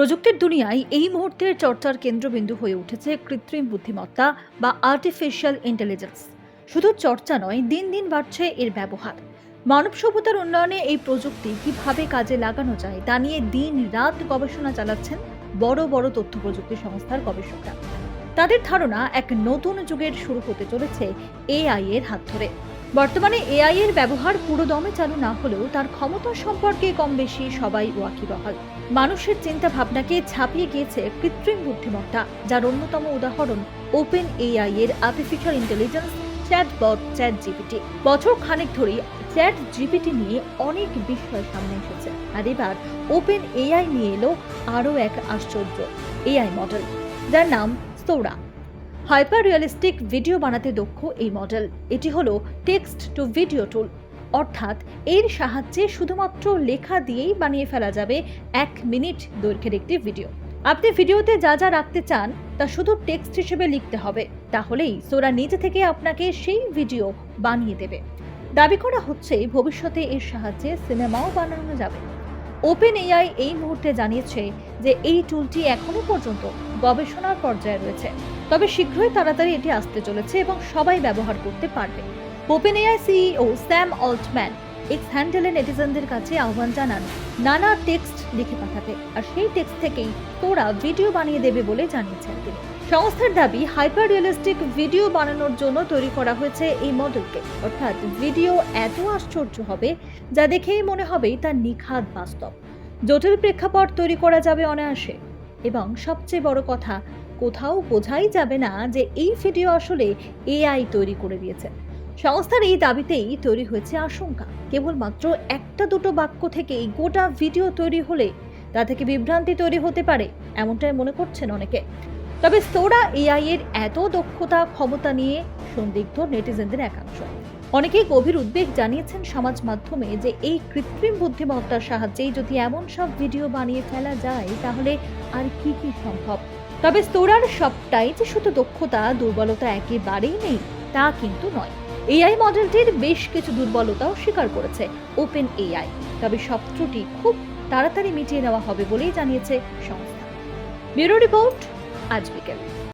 প্রযুক্তির দুনিয়ায় এই মুহূর্তের চর্চার কেন্দ্রবিন্দু হয়ে উঠেছে কৃত্রিম বুদ্ধিমত্তা বা আর্টিফিশিয়াল ইন্টেলিজেন্স শুধু চর্চা নয়, দিন দিন বাড়ছে এর ব্যবহার। মানব সভ্যতার উন্নয়নে এই প্রযুক্তি কীভাবে কাজে লাগানো যায় তা নিয়ে দিন রাত গবেষণা চালাচ্ছেন বড় বড় তথ্য প্রযুক্তি সংস্থার গবেষকরা। তাদের ধারণা এক নতুন যুগের শুরু হতে চলেছে এআই এর হাত ধরে। বর্তমানে এআই এর ব্যবহার পুরো দমে চালু না হলেও তার ক্ষমতা সম্পর্কে কম বেশি সবাই ওয়াকিবহাল। মানুষের চিন্তা ভাবনাকে ছাপিয়ে গিয়েছে কৃত্রিম বুদ্ধিমত্তা, যার অন্যতম উদাহরণ ওপেন এআই এর artificial intelligence chat bot chat GPT বছর খানেক ধরেই চ্যাট জিপিটি নিয়ে অনেক বিষয় সামনে এসেছে, আর এবার ওপেন এআই নিয়ে এলো আরও এক আশ্চর্য এআই মডেল যার নাম সোরা হাইপার রিয়েলিস্টিক ভিডিও বানাতে দক্ষ এই মডেল। এটি হলো টেক্সট টু ভিডিও টুল। অর্থাৎ এর সাহায্যে শুধুমাত্র লেখা দিয়েই বানিয়ে ফেলা যাবে এক মিনিট দৈর্ঘ্যের একটি ভিডিও। আপনি ভিডিওতে যা যা রাখতে চান, তা শুধু টেক্সট হিসেবে লিখতে হবে। তাহলেই সোরা নিজে থেকে আপনাকে সেই ভিডিও বানিয়ে দেবে। দাবি করা হচ্ছে ভবিষ্যতে এর সাহায্যে সিনেমাও বানানো যাবে। ওপেন এআই এই মুহূর্তে জানিয়েছে যে এই টুলটি এখনও পর্যন্ত গবেষণার পর্যায়ে রয়েছে। তবে শীঘ্রই তাড়াতাড়ি এটি আসতে চলেছে এবং সবাই ব্যবহার করতে পারবে। Open AI CEO Sam Altman X হ্যান্ডেলে নেটিজেনদের কাছে আহ্বান জানান, নানা টেক্সট লিখে পাঠাতে। আর সেই টেক্সট থেকেই তোরা ভিডিও বানিয়ে দেবে বলে জানিয়েছেন তিনি। সংস্থার দাবি হাইপার রিয়েলিস্টিক ভিডিও বানানোর জন্য তৈরি করা হয়েছে এই মডেলকে অর্থাৎ, ভিডিও এত আশ্চর্য হবে যা দেখেই মনে হবে তা নিখাদ বাস্তব। জটিল প্রেক্ষাপট তৈরি করা যাবে অনায়াসে। এবং সবচেয়ে বড় কথা, কোথাও বোঝাই যাবে না যে এই ভিডিও আসলে এআই তৈরি করে দিয়েছে। সংস্থার এই দাবিতেই তৈরি হয়েছে আশঙ্কা। কেবলমাত্র একটা দুটো বাক্য থেকে এই গোটা ভিডিও তৈরি হলে তা থেকে বিভ্রান্তি তৈরি হতে পারে, এমনটাই মনে করছেন অনেকে। তবে সোরা এআই এর এত দক্ষতা, ক্ষমতা নিয়ে সন্দিগ্ধ নেটিজেনদের একাংশ। অনেকেই গভীর উদ্বেগ জানিয়েছেন সমাজ মাধ্যমে যে এই কৃত্রিম বুদ্ধিমত্তার সাহায্যেই যদি এমন সব ভিডিও বানিয়ে ফেলা যায়, তাহলে আর কি কি সম্ভব? তবে স্তোরার সবটাই যে শুধু দক্ষতা, দুর্বলতা একেবারেই নেই, তা কিন্তু নয়। এআই মডেলটির বেশ কিছু দুর্বলতাও স্বীকার করেছে ওপেন এআই তবে সব ত্রুটি খুব তাড়াতাড়ি মিটিয়ে নেওয়া হবে বলেই জানিয়েছে সংস্থা। ব্যুরো রিপোর্ট, আজ বিকেল।